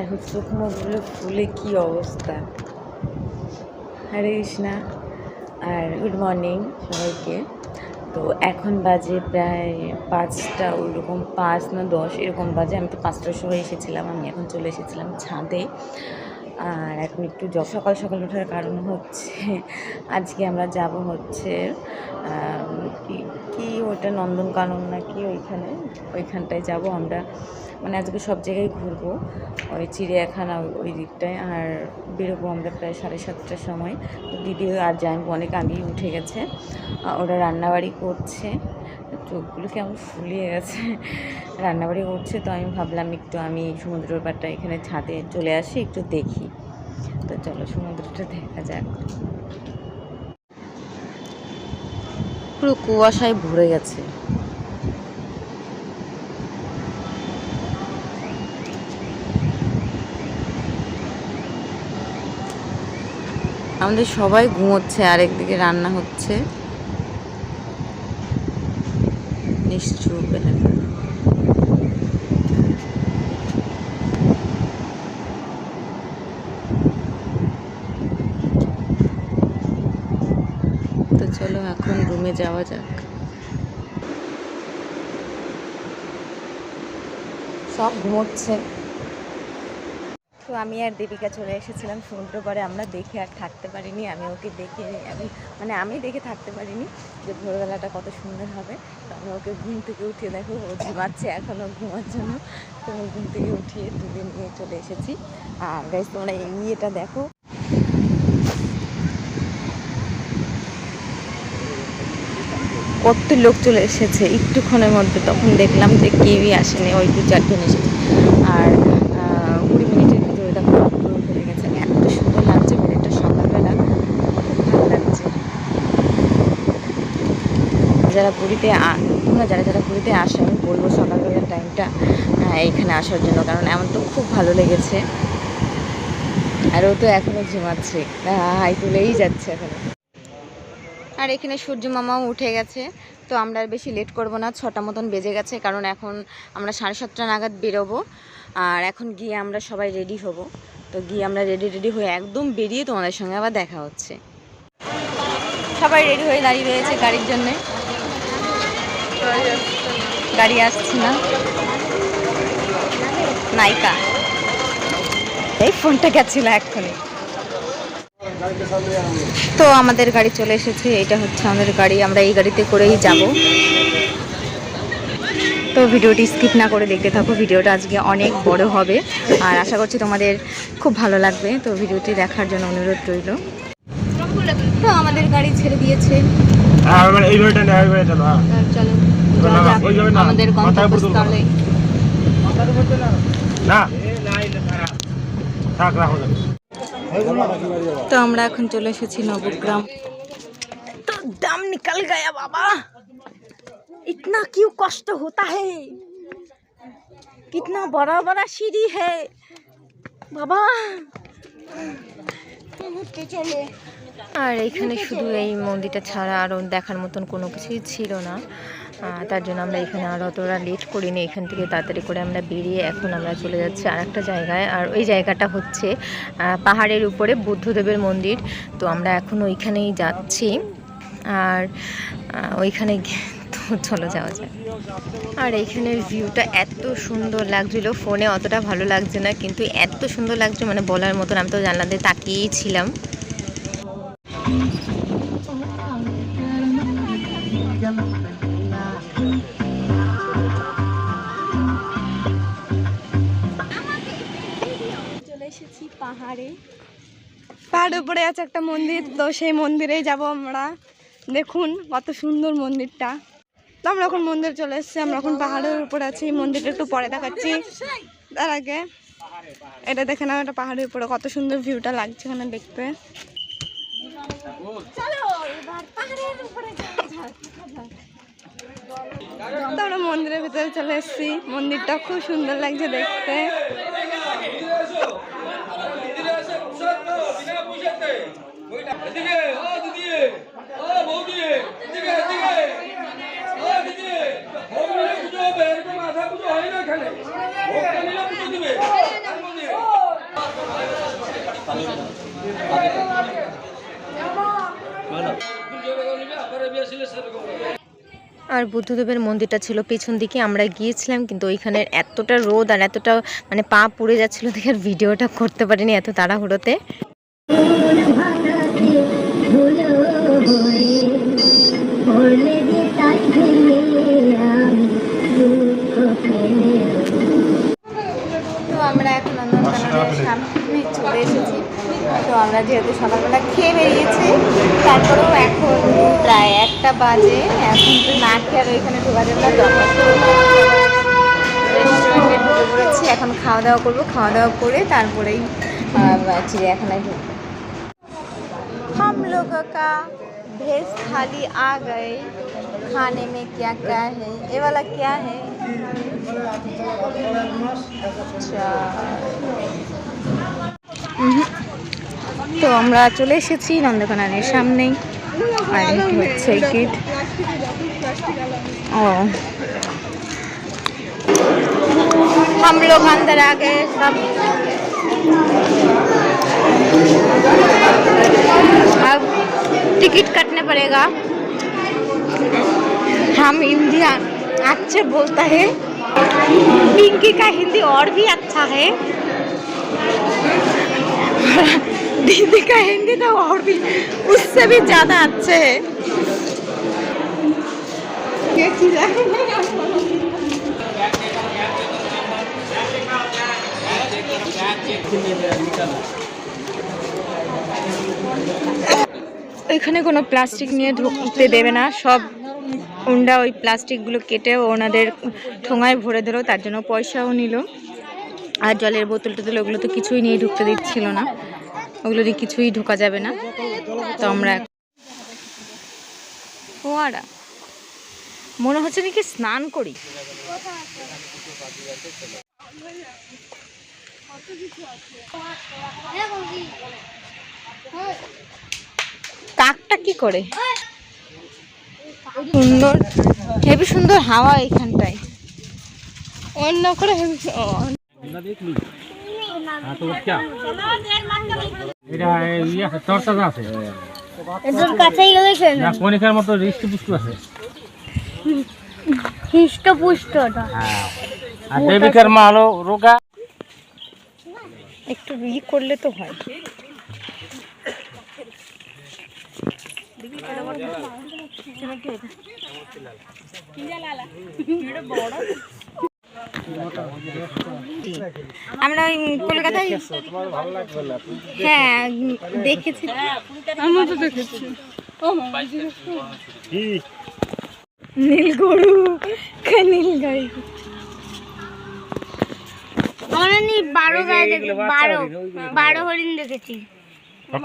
এখন চোখ মুখগুলো ফুলে কি অবস্থা? হরে কৃষ্ণা। আর গুড মর্নিং সবাইকে। তো এখন বাজে প্রায় পাঁচটা, ওরকম পাঁচ না দশ, এরকম বাজে। আমি তো পাঁচটার সময় এসেছিলাম, আমি এখন চলে এসেছিলাম ছাদে। আর এখন একটু সকাল সকাল ওঠার কারণ হচ্ছে, আজকে আমরা যাব হচ্ছে কি ওটা নন্দনকানন না কি ওইখানে? ওইখানটায় যাব আমরা। মানে আজকে সব জায়গায় ঘুরবো। ওই চিড়িয়াখানা ওই- দিকটায়। আর বেরোবো আমরা প্রায় সাড়ে সাতটার সময়। দিদি আর জানব অনেক আগেই উঠে গেছে। ওরা রান্নাবাড়ি করছে। চোখগুলো কেমন ফুলিয়ে গেছে। রান্নাবাড়ি করছে তো আমি ভাবলাম একটু আমি সমুদ্রের এখানে ছাদে চলে আসি, একটু দেখি। তো চলো সমুদ্রটা দেখা যাক। পুরো কুয়াশায় ভরে গেছে। আমাদের সবাই ঘুমোচ্ছে আর একদিকে রান্না হচ্ছে। নিশ্চুপ তো চলো এখন রুমে যাওয়া যাক। সব ঘুমোচ্ছে। তো আমি আর দেবিকা চলে এসেছিলাম সমুদ্র পাড়ে। আমরা দেখে আর থাকতে পারিনি। আমি ওকে দেখে, আমি মানে আমি দেখে থাকতে পারিনি যে ভোরবেলাটা কত সুন্দর হবে। তো আমি ওকে ঘুম থেকে উঠিয়ে দেখো, ও ঘুমাচ্ছে এখনও ঘুমার জন্য। তো আমি ঘুম থেকে উঠিয়ে তুলে নিয়ে চলে এসেছি। আর গাইজ তোমরা এই ইয়েটা দেখো। কত লোক চলে এসেছে। একটুক্ষণের মধ্যে তখন দেখলাম যে কেউই আসেনি, ওই দু চারজন এসেছে। আর আহ, কুড়ি মিনিটের ভিতরে দেখো পুরো ভরে গেছে এত সুন্দর লাগছে ভোরেরটা সকালবেলা খুব ভালো লাগছে যারা পুরীতে তোমরা যারা যারা পুরীতে আসে, আমি বলব সকালবেলার টাইমটা এইখানে আসার জন্য। কারণ এমন তো খুব ভালো লেগেছে। আর ও তো এখনও ঝিমাচ্ছে হাই তুলেই যাচ্ছে এখনও। আর এখানে সূর্য মামাও উঠে গেছে। তো আমরা আর বেশি লেট করব না, ছটা মতন বেজে গেছে। কারণ এখন আমরা সাড়ে সাতটা নাগাদ বেরোবো। আর এখন গিয়ে আমরা সবাই রেডি হব। তো গিয়ে আমরা রেডি রেডি হয়ে একদম বেরিয়ে তোমাদের সঙ্গে আবার দেখা হচ্ছে। সবাই রেডি হয়ে দাঁড়িয়ে রয়েছে গাড়ির জন্যে। গাড়ি আসছে না। নাইকা এই ফোনটা গেছিল এক্ষুনি। তো আমাদের গাড়ি চলে এসেছে এটা হচ্ছে আমাদের গাড়ি আমরা এই গাড়িতে করেই যাব। তো ভিডিওটি স্কিপ না করে দেখতে থাকো ভিডিওটা আজকে অনেক বড় হবে। আর আশা করছি তোমাদের খুব ভালো লাগবে তো ভিডিওটি দেখার জন্য অনুরোধ রইল। তো আমাদের গাড়ি ছেড়ে দিয়েছে। হ্যাঁ মানে চলো হ্যাঁ চলো। যাওয়া না, যাক ওই যাবে না। আমাদের মাথায় উপর তুলবো। গন্তব্যস্থলে না থাক রাখো যাবে তো আমরা এখন চলে এসেছি নবগ্রাম तो दम निकल गया बाबा इतना क्यों कष्ट होता है कितना बड़ा बड़ा सीढ़ी है बाबा আর এখানে শুধু এই মন্দিরটা ছাড়া আরও দেখার মতন কোনো কিছুই ছিল না আহ, তার জন্য আমরা এখানে আর অতটা লেট করিনি, এখান থেকে তাড়াতাড়ি করে আমরা বেরিয়ে এখন আমরা চলে যাচ্ছি আর একটা জায়গায়। আর ওই জায়গাটা হচ্ছে পাহাড়ের উপরে বুদ্ধদেবের মন্দির। তো আমরা এখন ওইখানেই যাচ্ছি। আর ওইখানে চলো যাওয়া যায় আর এইখানের ভিউটা এত সুন্দর লাগছিল ফোনে অতটা ভালো লাগছে না, কিন্তু এত সুন্দর লাগছে মানে বলার মতন, আমি তো জানলাতে তাকিয়েই ছিলাম। পাহাড়ে। পাহাড়ের উপরে আছে একটা মন্দির তো সেই মন্দিরেই যাব আমরা। দেখুন কত সুন্দর মন্দিরটা। তো আমরা এখন মন্দির চলে এসেছি আমরা এখন পাহাড়ের উপরে আছি মন্দিরটা একটু পরে দেখাচ্ছি। তার আগে এটা দেখে নাও এটা পাহাড়ের উপরে কত সুন্দর ভিউটা লাগছে এখানে দেখতে। তো আমরা মন্দিরের ভিতরে চলে এসেছি মন্দিরটা খুব সুন্দর লাগছে দেখতে। আর বুদ্ধদেবের মন্দিরটা ছিল পেছন দিকে, আমরা গিয়েছিলাম, কিন্তু ওইখানে এতটা রোদ আর এতটা মানে পা পুড়ে যাচ্ছিল দেখে আর ভিডিওটা করতে পারিনি এত তাড়াহুড়োতে। সামনে চলে এসেছি। তো আমরা যেহেতু সকালবেলা খেয়ে বেরিয়েছি, তারপরেও এখন প্রায় একটা বাজে, এখন তো না খেয়ে আর ওইখানে ঢোকা যাবে না রেস্টুরেন্টে ঢুকে পড়েছি, এখন খাওয়া দাওয়া করব, খাওয়া দাওয়া করে তারপরেই চিড়িয়াখানায় ঢুকবো लोग का भेज थाली आ गए खाने में क्या क्या है ये वाला क्या है अच्छा উহুম। তো আমরা চলে এসেছি নন্দকাননের সামনেই আর এই হচ্ছে গেট ও हम लोग अंदर आ गए सब अब टिकट कटने पड़ेगा। हम हिंदी अच्छे बोलता है। पिंकी का हिंदी और भी अच्छा है। दीदी का हिंदी तो और भी, उससे भी ज़्यादा अच्छे है। এখানে কোনো প্লাস্টিক নিয়ে ঢুকতে দেবে না। সব হুন্ডা ওই প্লাস্টিকগুলো কেটে ওনাদের ঠোঙায় ভরে দিল, তার জন্য পয়সাও নিল। আর জলের বোতল টোতল ওগুলো তো কিছুই নিয়ে ঢুকতে দিচ্ছিল না। ওগুলো দিয়ে কিছুই ঢোকা যাবে না। তো আমরা ফোয়ারা। মনে হচ্ছে নাকি স্নান করি। কাকটা কি করে? সুন্দর হেবি সুন্দর হাওয়া এখানটায়। অন্য করে হেবি- ও, এটা ইয়ে আছে তরতাজা আছে এদের কাছেই গেলে না কণিকার মতো রিস্ট পুষ্ট আছে হৃষ্টপুষ্টটা হ্যাঁ আর দেবিকার মা হলো রোগা একটু ই করলে তো হয় আমরা ওই কলকাতায় হ্যাঁ দেখেছি। আমরা তো দেখেছি নীল গরু নীল গাড়ি। আমরা নি বারো গায়ে দেখে বারো বারো হরিণ দেখেছি।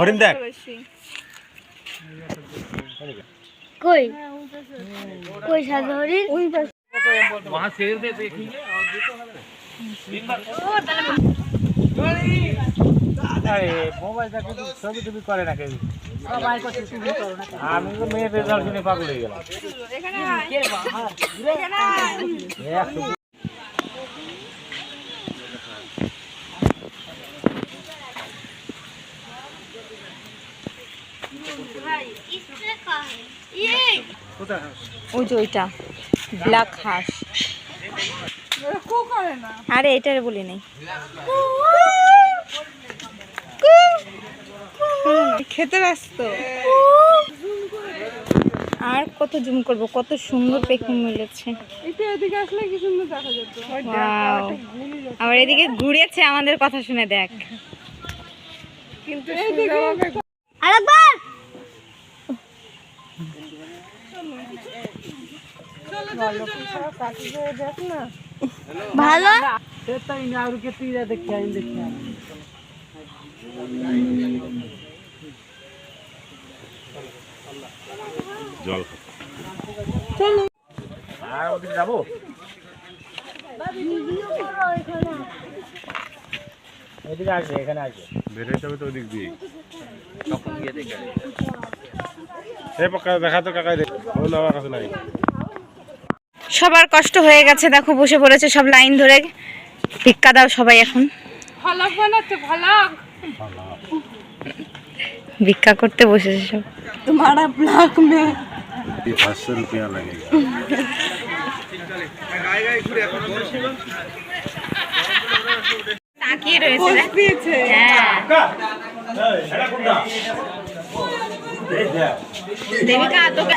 হরিণ দেখ। কই? কই সাদা হরিণ মোবাইল দেখে ছবি টবি করে না কেউ। আমি তো মেয়ের রেজাল্ট শুনে পাগল হয়ে গেলাম। ওই যে ওইটা ব্ল্যাক হাঁস। কু করে না আরে এটার বলি নেই। খেতে ব্যস্ত। আর কত জুম করব কত সুন্দর পেখম মিলেছে। একটু এদিকে আসলে কি সুন্দর দেখা যেত Wow. আবার এদিকে ঘুরেছে আমাদের কথা শুনে দেখ। কিন্তু এইদিকে আরেকবার ভালো? আর ওদিকে যাব? এদিকে আসবে এখানে আসবে। বেরোতে হবে তো ওদিক দিয়ে। এই পক্কা দেখা তো কাকাই দেখ। কাছে নাই। সবার কষ্ট হয়ে গেছে দেখো বসে পড়েছে সব লাইন ধরে। ভিক্ষা দাও সবাই এখন। ভিক্ষা করতে বসেছে সব। তোমার হ্যাঁ। দেবিকা তোকে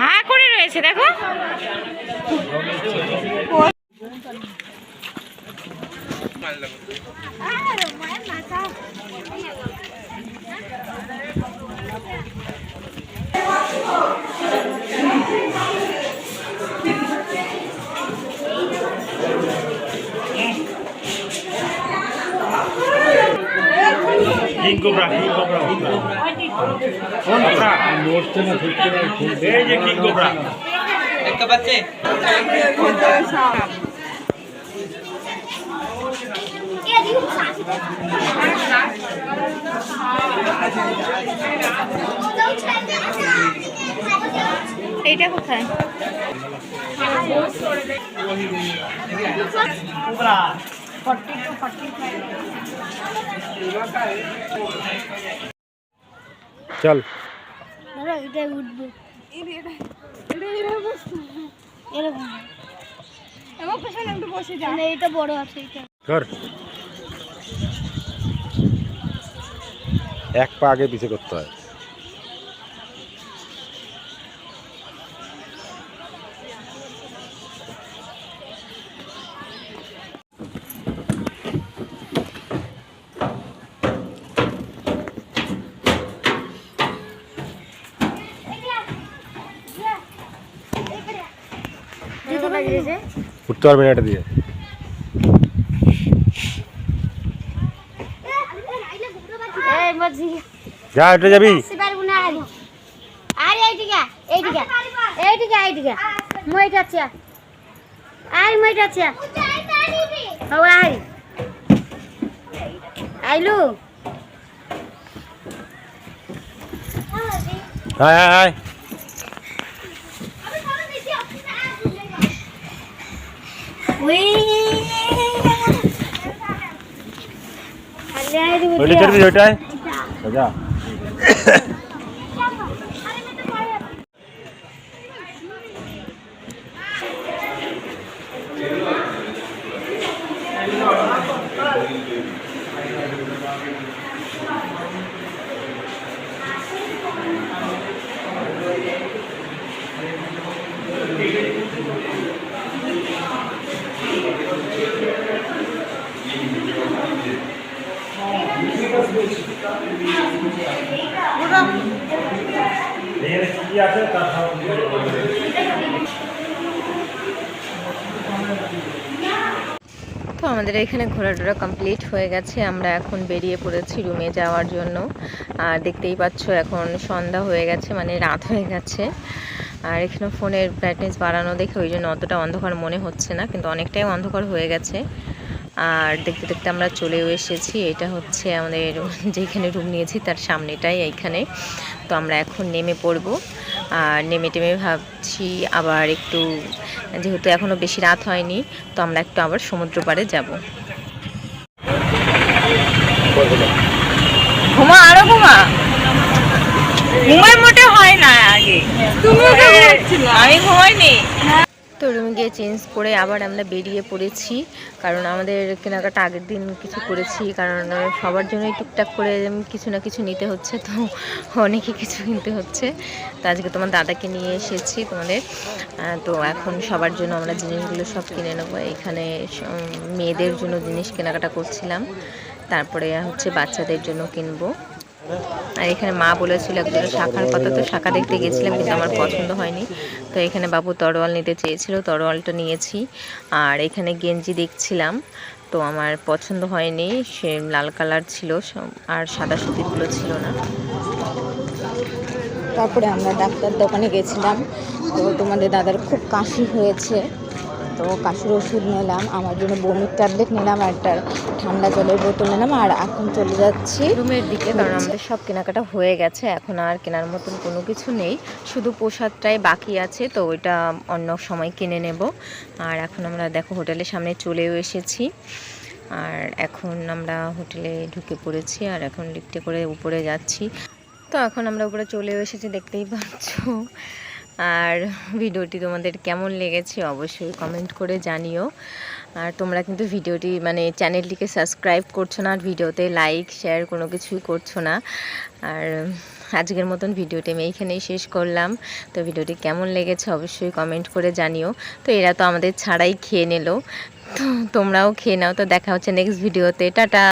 হা করে রয়েছে দেখো কিং কোবরা কিং কোবরা কোনটা নড়ছে না ঠিক করে এই যে কিং কোবরা এইটা কোথায় চল ধরো এটা উঠবো। এরকম। এবং পেছনে একটু বসে যা। মানে এটা বড় আছে এটা। কর এক পা আগে পিছে করতে হয়। উঠতে পারবে না এটা দিয়ে যা উঠে যাবি? আর এইদিকে এইদিকে এইদিকে এইদিকে। মইটা আছে। আর মইটা আছে। ও আই আইলু। হায় হায় হায় छोटा है छोटा আছে? তার তো আমাদের এখানে ঘোরাটোরা কমপ্লিট হয়ে গেছে। আমরা এখন বেরিয়ে পড়েছি রুমে যাওয়ার জন্য। আর দেখতেই পাচ্ছ, এখন সন্ধ্যা হয়ে গেছে মানে রাত হয়ে গেছে। আর এখানে ফোনের ব্রাইটনেস বাড়ানো দেখে ওই জন্য অতটা অন্ধকার মনে হচ্ছে না, কিন্তু অনেকটাই অন্ধকার হয়ে গেছে। আর দেখতে দেখতে আমরা চলেও এসেছি। এটা হচ্ছে আমাদের যেখানে রুম নিয়েছি, তার সামনেটাই এইখানে। তো আমরা এখন নেমে পড়ব। আর নেমে টেমে ভাবছি আবার একটু যেহেতু এখনও বেশি রাত হয়নি তো আমরা একটু আবার সমুদ্র পাড়ে যাব। ঘুমা আরও ঘুমা। ঘুমায় মোটে হয় না আগে। আমি ঘুমাইনি। তো রুমে গিয়ে চেঞ্জ করে আবার আমরা বেরিয়ে পড়েছি। কারণ আমাদের কেনাকাটা আগের দিন কিছু করেছি, কারণ সবার জন্যই টুকটাক করে কিছু না কিছু নিতে হচ্ছে, তো অনেকে কিছু কিনতে হচ্ছে। তো আজকে তোমার দাদাকে নিয়ে এসেছি তোমাদের। তো এখন সবার জন্য আমরা জিনিসগুলো সব কিনে নেব। এখানে মেয়েদের জন্য জিনিস কেনাকাটা করছিলাম। তারপরে হচ্ছে বাচ্চাদের জন্য কিনবো। আর এখানে মা বলেছিল একজনের শাখার কথা, তো শাখা দেখতে গেছিলাম, কিন্তু আমার পছন্দ হয়নি। তো এখানে বাবু তরোয়াল নিতে চেয়েছিল, তরোয়ালটা নিয়েছি। আর এখানে গেঞ্জি দেখছিলাম, তো আমার পছন্দ হয়নি, সে লাল কালার ছিল আর সাদা সুতিগুলো ছিল না। তারপরে আমরা ডাক্তার দোকানে গেছিলাম, তো তোমাদের দাদার খুব কাশি হয়েছে। তো কাশির ওষুধ নিলাম আমার জন্য বমির ট্যাবলেট নিলাম একটা ঠান্ডা জলের বোতল নিলাম আর এখন চলে যাচ্ছি রুমের দিকে কারণ আমাদের সব কেনাকাটা হয়ে গেছে এখন আর কেনার মতন কোনো কিছু নেই শুধু প্রসাদটাই বাকি আছে তো ওইটা অন্য সময় কিনে নেব। আর এখন আমরা দেখো হোটেলের সামনে চলেও এসেছি আর এখন আমরা হোটেলে ঢুকে পড়েছি আর এখন লিফটে করে উপরে যাচ্ছি। তো এখন আমরা উপরে চলেও এসেছি দেখতেই পাচ্ছ। আর ভিডিওটি তোমাদের কেমন লেগেছে অবশ্যই কমেন্ট করে জানিও। আর তোমরা কিন্তু ভিডিওটি মানে চ্যানেলটিকে সাবস্ক্রাইব করছ না, আর ভিডিওতে লাইক শেয়ার কোনো কিছুই করছ না। আর আজকের মতন ভিডিওটি আমি এইখানেই শেষ করলাম। তো ভিডিওটি কেমন লেগেছে অবশ্যই কমেন্ট করে জানিও। তো এরা তো আমাদের ছাড়াই খেয়ে নিল। তো তোমরাও খেয়ে নাও। তো দেখা হচ্ছে নেক্সট ভিডিওতে টাটা!